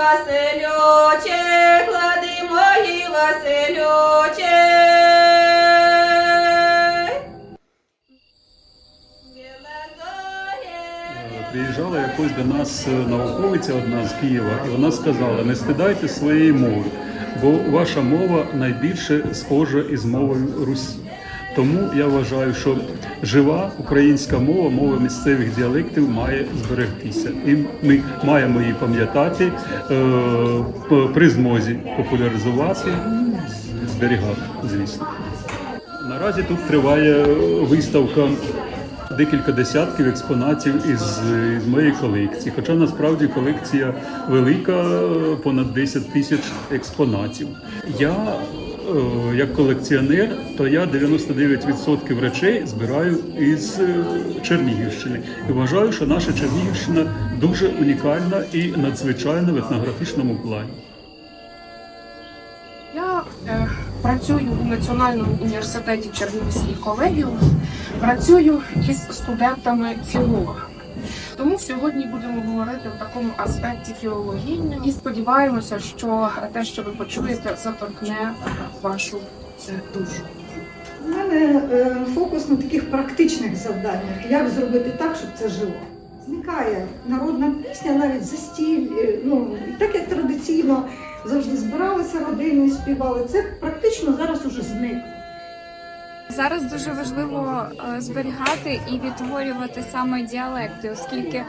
Василюче, клади мої Василюче. Е, приїжджала якось до нас е, науковиця одна з Києва, і вона сказала: не стидайте своєї мови, бо ваша мова найбільше схожа із мовою Русі. Тому я вважаю, що жива українська мова, мова місцевих діалектів має зберегтися, і ми маємо її пам'ятати е, при змозі популяризувати, зберігати, звісно. Наразі тут триває виставка декілька десятків експонатів із, із моєї колекції. Хоча насправді колекція велика, понад 10 тисяч експонатів. Я е, як колекціонер, то я 99% речей збираю із е, Чернігівщини. І вважаю, що наша Чернігівщина дуже унікальна і надзвичайна в етнографічному плані. Я е, працюю у Національному університеті Чернігівський колегіум, працюю із студентами філологами. Тому сьогодні будемо говорити в такому аспекті філологійному і сподіваємося, що те, що ви почуєте, заторкне вашу е, душу. У мене е, фокус на таких практичних завданнях, як зробити так, щоб це жило. Зникає народна пісня, навіть застіль, е, ну так як традиційно завжди збиралися родини співали. Це практично зараз уже зникло. Зараз дуже важливо е, зберігати і відтворювати саме діалекти, оскільки е,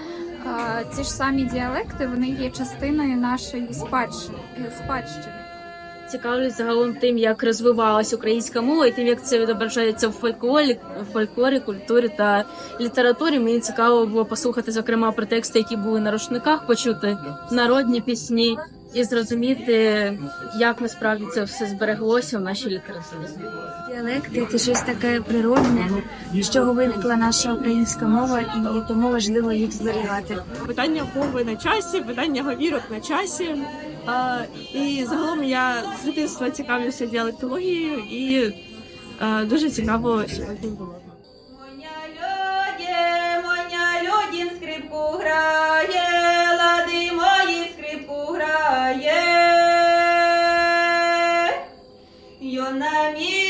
ці ж самі діалекти вони є частиною нашої спадщини. е, спадщини. Цікавлюсь загалом тим, як розвивалась українська мова, і тим, як це відображається в фольклорі, в фольклорі, культурі та літературі. Мені цікаво було послухати, зокрема, про тексти, які були на рушниках, почути народні пісні і зрозуміти, як насправді це все збереглося в нашій літературі. Діалекти це щось таке природне, з чого виникла наша українська мова, і тому важливо їх зберігати. питання мови на часі, питання говірок на часі. А, і загалом я з дитинства цікавлюся діалектологією і а, дуже цікаво сьогодні було. Моня людям, моня людям скрипку грає, на мі